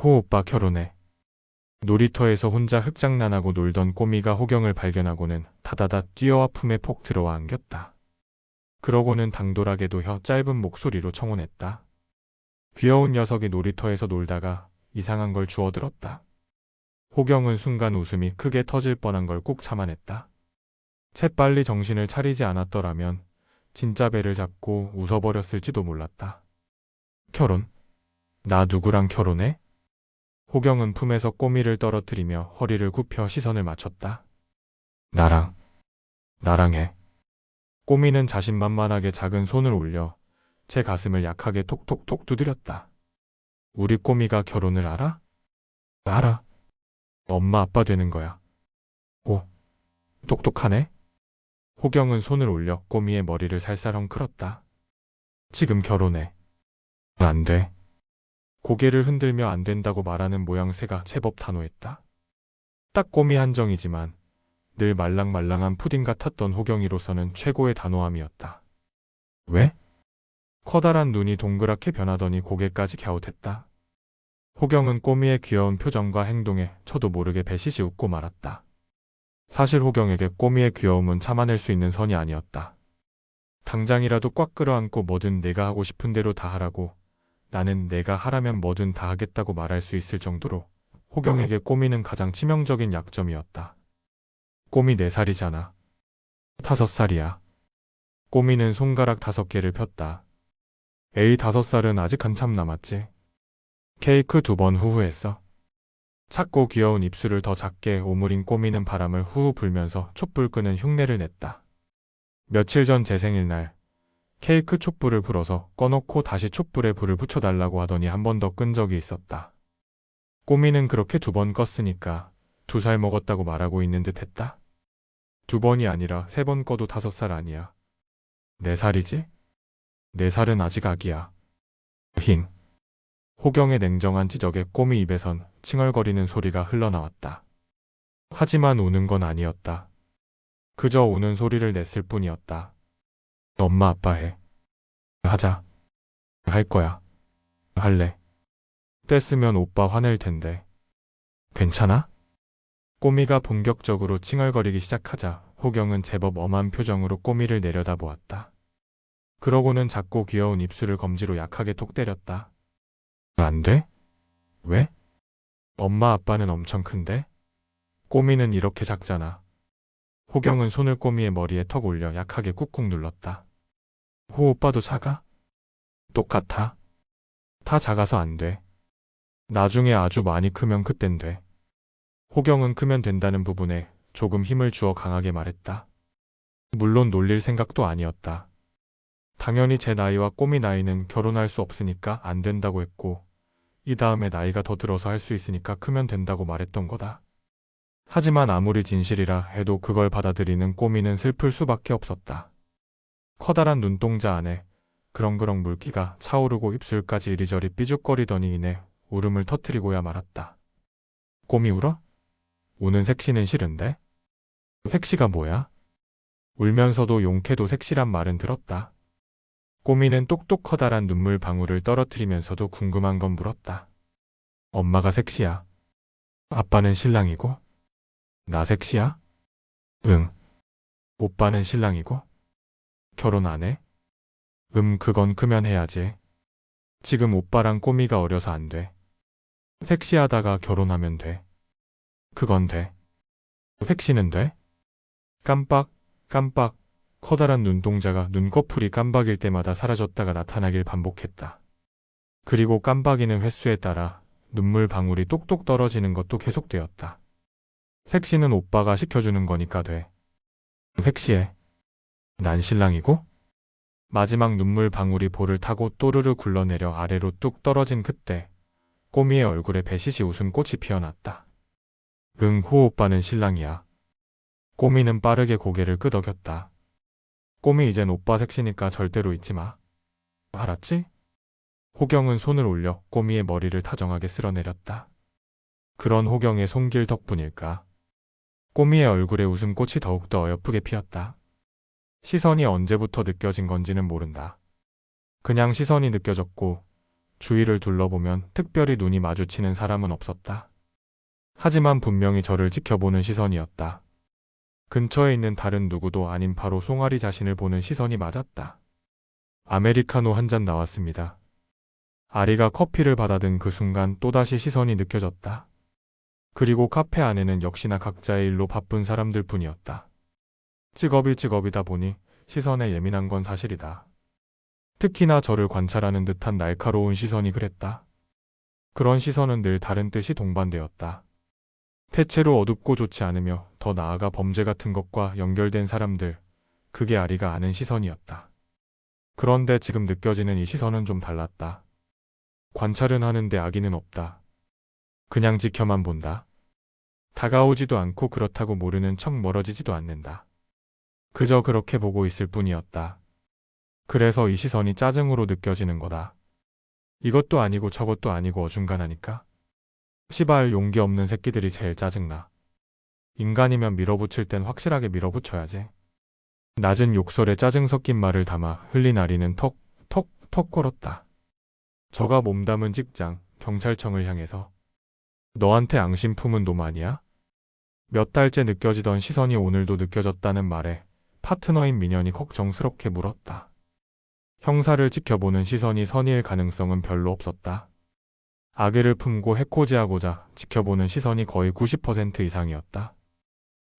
호 오빠 결혼해. 놀이터에서 혼자 흙장난하고 놀던 꼬미가 호경을 발견하고는 다다다 뛰어와 품에 폭 들어와 안겼다. 그러고는 당돌하게도 혀 짧은 목소리로 청혼했다. 귀여운 녀석이 놀이터에서 놀다가 이상한 걸 주워들었다. 호경은 순간 웃음이 크게 터질 뻔한 걸 꾹 참아냈다. 채 빨리 정신을 차리지 않았더라면 진짜 배를 잡고 웃어버렸을지도 몰랐다. 결혼? 나 누구랑 결혼해? 호경은 품에서 꼬미를 떨어뜨리며 허리를 굽혀 시선을 맞췄다. 나랑, 나랑 해. 꼬미는 자신만만하게 작은 손을 올려 제 가슴을 약하게 톡톡톡 두드렸다. 우리 꼬미가 결혼을 알아? 알아. 엄마 아빠 되는 거야. 오, 똑똑하네. 호경은 손을 올려 꼬미의 머리를 살살 헝클었다. 지금 결혼해. 안 돼. 고개를 흔들며 안 된다고 말하는 모양새가 제법 단호했다. 딱 꼬미 한정이지만 늘 말랑말랑한 푸딩 같았던 호경이로서는 최고의 단호함이었다. 왜? 커다란 눈이 동그랗게 변하더니 고개까지 갸웃했다. 호경은 꼬미의 귀여운 표정과 행동에 저도 모르게 배시시 웃고 말았다. 사실 호경에게 꼬미의 귀여움은 참아낼 수 있는 선이 아니었다. 당장이라도 꽉 끌어안고 뭐든 내가 하고 싶은 대로 다 하라고 나는 내가 하라면 뭐든 다 하겠다고 말할 수 있을 정도로 호경에게 꼬미는 가장 치명적인 약점이었다. 꼬미 4살이잖아. 5살이야. 꼬미는 손가락 5개를 폈다. 에이 5살은 아직 한참 남았지. 케이크 두 번 후후했어. 작고 귀여운 입술을 더 작게 오므린 꼬미는 바람을 후후 불면서 촛불 끄는 흉내를 냈다. 며칠 전 제 생일날 케이크 촛불을 불어서 꺼놓고 다시 촛불에 불을 붙여달라고 하더니 한 번 더 끈 적이 있었다. 꼬미는 그렇게 두 번 껐으니까 두 살 먹었다고 말하고 있는 듯 했다. 두 번이 아니라 세 번 꺼도 다섯 살 아니야. 네 살이지? 네 살은 아직 아기야. 힝. 호경의 냉정한 지적에 꼬미 입에선 칭얼거리는 소리가 흘러나왔다. 하지만 우는 건 아니었다. 그저 우는 소리를 냈을 뿐이었다. 엄마 아빠 해. 하자. 할 거야. 할래. 뗐으면 오빠 화낼 텐데. 괜찮아? 꼬미가 본격적으로 칭얼거리기 시작하자 호경은 제법 엄한 표정으로 꼬미를 내려다보았다. 그러고는 작고 귀여운 입술을 검지로 약하게 톡 때렸다. 안 돼? 왜? 엄마 아빠는 엄청 큰데? 꼬미는 이렇게 작잖아. 호경은 손을 꼬미의 머리에 턱 올려 약하게 꾹꾹 눌렀다. 호 오빠도 작아? 똑같아. 다 작아서 안 돼. 나중에 아주 많이 크면 그땐 돼. 호경은 크면 된다는 부분에 조금 힘을 주어 강하게 말했다. 물론 놀릴 생각도 아니었다. 당연히 제 나이와 꼬미 나이는 결혼할 수 없으니까 안 된다고 했고, 이 다음에 나이가 더 들어서 할 수 있으니까 크면 된다고 말했던 거다. 하지만 아무리 진실이라 해도 그걸 받아들이는 꼬미는 슬플 수밖에 없었다. 커다란 눈동자 안에 그렁그렁 물기가 차오르고 입술까지 이리저리 삐죽거리더니 이내 울음을 터뜨리고야 말았다. 꼬미 울어? 우는 색시는 싫은데? 색시가 뭐야? 울면서도 용케도 색시란 말은 들었다. 꼬미는 똑똑 커다란 눈물 방울을 떨어뜨리면서도 궁금한 건 물었다. 엄마가 색시야. 아빠는 신랑이고? 나 색시야? 응. 오빠는 신랑이고? 결혼 안 해? 음, 그건 크면 해야지. 지금 오빠랑 꼬미가 어려서 안 돼. 섹시하다가 결혼하면 돼. 그건 돼. 섹시는 돼? 깜빡, 깜빡, 커다란 눈동자가 눈꺼풀이 깜박일 때마다 사라졌다가 나타나길 반복했다. 그리고 깜박이는 횟수에 따라 눈물 방울이 똑똑 떨어지는 것도 계속되었다. 섹시는 오빠가 시켜주는 거니까 돼. 섹시해. 난 신랑이고? 마지막 눈물 방울이 볼을 타고 또르르 굴러내려 아래로 뚝 떨어진 그때 꼬미의 얼굴에 배시시 웃음꽃이 피어났다. 응, 호 오빠는 신랑이야. 꼬미는 빠르게 고개를 끄덕였다. 꼬미 이젠 오빠 색시니까 절대로 잊지 마. 알았지? 호경은 손을 올려 꼬미의 머리를 다정하게 쓸어내렸다. 그런 호경의 손길 덕분일까? 꼬미의 얼굴에 웃음꽃이 더욱더 어여쁘게 피었다. 시선이 언제부터 느껴진 건지는 모른다. 그냥 시선이 느껴졌고 주위를 둘러보면 특별히 눈이 마주치는 사람은 없었다. 하지만 분명히 저를 지켜보는 시선이었다. 근처에 있는 다른 누구도 아닌 바로 송아리 자신을 보는 시선이 맞았다. 아메리카노 한 잔 나왔습니다. 아리가 커피를 받아든 그 순간 또다시 시선이 느껴졌다. 그리고 카페 안에는 역시나 각자의 일로 바쁜 사람들 뿐이었다. 직업이 직업이다 보니 시선에 예민한 건 사실이다. 특히나 저를 관찰하는 듯한 날카로운 시선이 그랬다. 그런 시선은 늘 다른 뜻이 동반되었다. 대체로 어둡고 좋지 않으며 더 나아가 범죄 같은 것과 연결된 사람들, 그게 아리가 아는 시선이었다. 그런데 지금 느껴지는 이 시선은 좀 달랐다. 관찰은 하는데 악의는 없다. 그냥 지켜만 본다. 다가오지도 않고 그렇다고 모르는 척 멀어지지도 않는다. 그저 그렇게 보고 있을 뿐이었다. 그래서 이 시선이 짜증으로 느껴지는 거다. 이것도 아니고 저것도 아니고 어중간하니까. 시발 용기 없는 새끼들이 제일 짜증나. 인간이면 밀어붙일 땐 확실하게 밀어붙여야지. 낮은 욕설에 짜증 섞인 말을 담아 흘린 아리는 턱, 턱, 턱 걸었다. 저가 몸담은 직장, 경찰청을 향해서 너한테 앙심 품은 놈 아니야? 몇 달째 느껴지던 시선이 오늘도 느껴졌다는 말에 파트너인 민현이 걱정스럽게 물었다. 형사를 지켜보는 시선이 선의일 가능성은 별로 없었다. 아기를 품고 해코지하고자 지켜보는 시선이 거의 90% 이상이었다.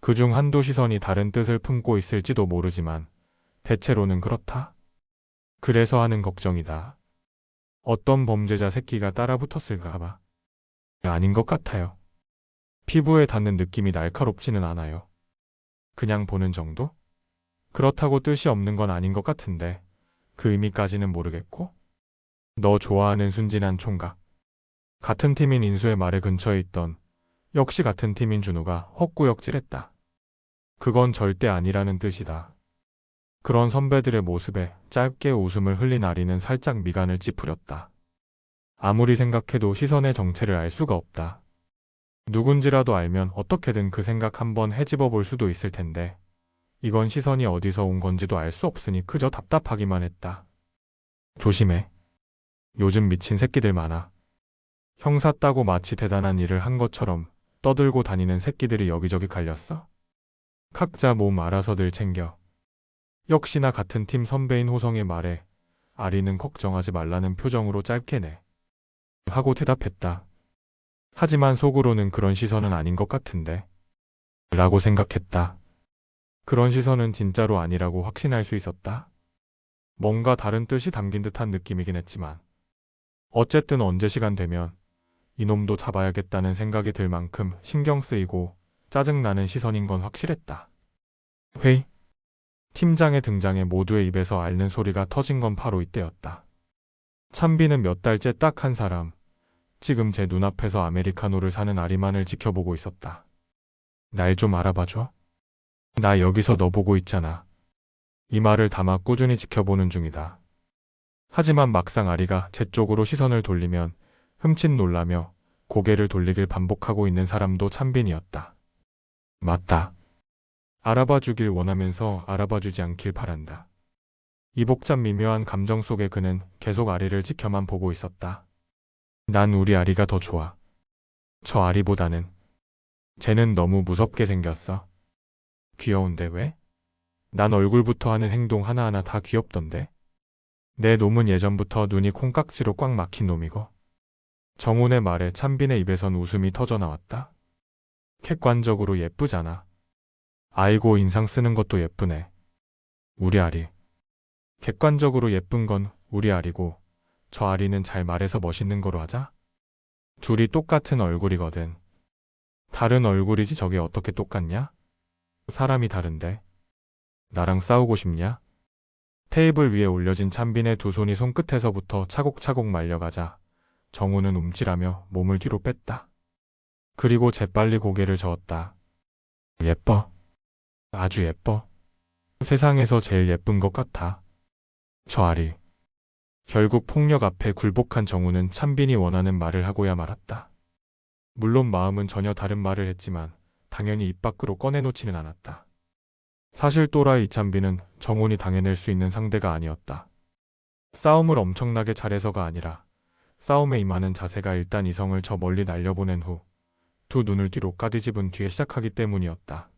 그중 한두 시선이 다른 뜻을 품고 있을지도 모르지만 대체로는 그렇다. 그래서 하는 걱정이다. 어떤 범죄자 새끼가 따라붙었을까 봐. 아닌 것 같아요. 피부에 닿는 느낌이 날카롭지는 않아요. 그냥 보는 정도? 그렇다고 뜻이 없는 건 아닌 것 같은데 그 의미까지는 모르겠고. 너 좋아하는 순진한 총각. 같은 팀인 인수의 말에 근처에 있던 역시 같은 팀인 준우가 헛구역질했다. 그건 절대 아니라는 뜻이다. 그런 선배들의 모습에 짧게 웃음을 흘린 아리는 살짝 미간을 찌푸렸다. 아무리 생각해도 시선의 정체를 알 수가 없다. 누군지라도 알면 어떻게든 그 생각 한번 헤집어 볼 수도 있을 텐데 이건 시선이 어디서 온 건지도 알 수 없으니 그저 답답하기만 했다. 조심해. 요즘 미친 새끼들 많아. 형사 따고 마치 대단한 일을 한 것처럼 떠들고 다니는 새끼들이 여기저기 갈렸어. 각자 몸 알아서들 챙겨. 역시나 같은 팀 선배인 호성의 말에 아리는 걱정하지 말라는 표정으로 짧게 내. 하고 대답했다. 하지만 속으로는 그런 시선은 아닌 것 같은데. 라고 생각했다. 그런 시선은 진짜로 아니라고 확신할 수 있었다. 뭔가 다른 뜻이 담긴 듯한 느낌이긴 했지만. 어쨌든 언제 시간 되면 이놈도 잡아야겠다는 생각이 들 만큼 신경 쓰이고 짜증나는 시선인 건 확실했다. 회의. 팀장의 등장에 모두의 입에서 앓는 소리가 터진 건 바로 이때였다. 찬비는 몇 달째 딱 한 사람, 지금 제 눈앞에서 아메리카노를 사는 아리만을 지켜보고 있었다. 날 좀 알아봐줘. 나 여기서 너 보고 있잖아. 이 말을 담아 꾸준히 지켜보는 중이다. 하지만 막상 아리가 제 쪽으로 시선을 돌리면 흠칫 놀라며 고개를 돌리길 반복하고 있는 사람도 찬빈이었다. 맞다. 알아봐 주길 원하면서 알아봐 주지 않길 바란다. 이 복잡 미묘한 감정 속에 그는 계속 아리를 지켜만 보고 있었다. 난 우리 아리가 더 좋아. 저 아리보다는. 쟤는 너무 무섭게 생겼어. 귀여운데 왜? 난 얼굴부터 하는 행동 하나하나 다 귀엽던데. 내 놈은 예전부터 눈이 콩깍지로 꽉 막힌 놈이고. 정훈의 말에 찬빈의 입에선 웃음이 터져 나왔다. 객관적으로 예쁘잖아. 아이고 인상 쓰는 것도 예쁘네. 우리 아리. 객관적으로 예쁜 건 우리 아리고 저 아리는 잘 말해서 멋있는 거로 하자. 둘이 똑같은 얼굴이거든. 다른 얼굴이지 저게 어떻게 똑같냐? 사람이 다른데. 나랑 싸우고 싶냐? 테이블 위에 올려진 찬빈의 두 손이 손끝에서부터 차곡차곡 말려가자 정우는 움찔하며 몸을 뒤로 뺐다. 그리고 재빨리 고개를 저었다. 예뻐. 아주 예뻐. 세상에서 제일 예쁜 것 같아. 저 아리. 결국 폭력 앞에 굴복한 정우는 찬빈이 원하는 말을 하고야 말았다. 물론 마음은 전혀 다른 말을 했지만 당연히 입 밖으로 꺼내놓지는 않았다. 사실 또라이 이찬빈은 정훈이 당해낼 수 있는 상대가 아니었다. 싸움을 엄청나게 잘해서가 아니라 싸움에 임하는 자세가 일단 이성을 저 멀리 날려보낸 후 두 눈을 뒤로 까뒤집은 뒤에 시작하기 때문이었다.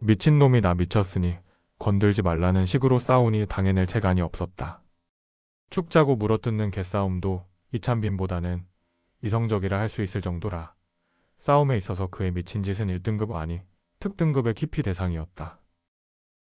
미친놈이 나 미쳤으니 건들지 말라는 식으로 싸우니 당해낼 재간이 없었다. 축 짜고 물어뜯는 개싸움도 이찬빈보다는 이성적이라 할 수 있을 정도라 싸움에 있어서 그의 미친 짓은 1등급 아니 특등급의 기피 대상이었다.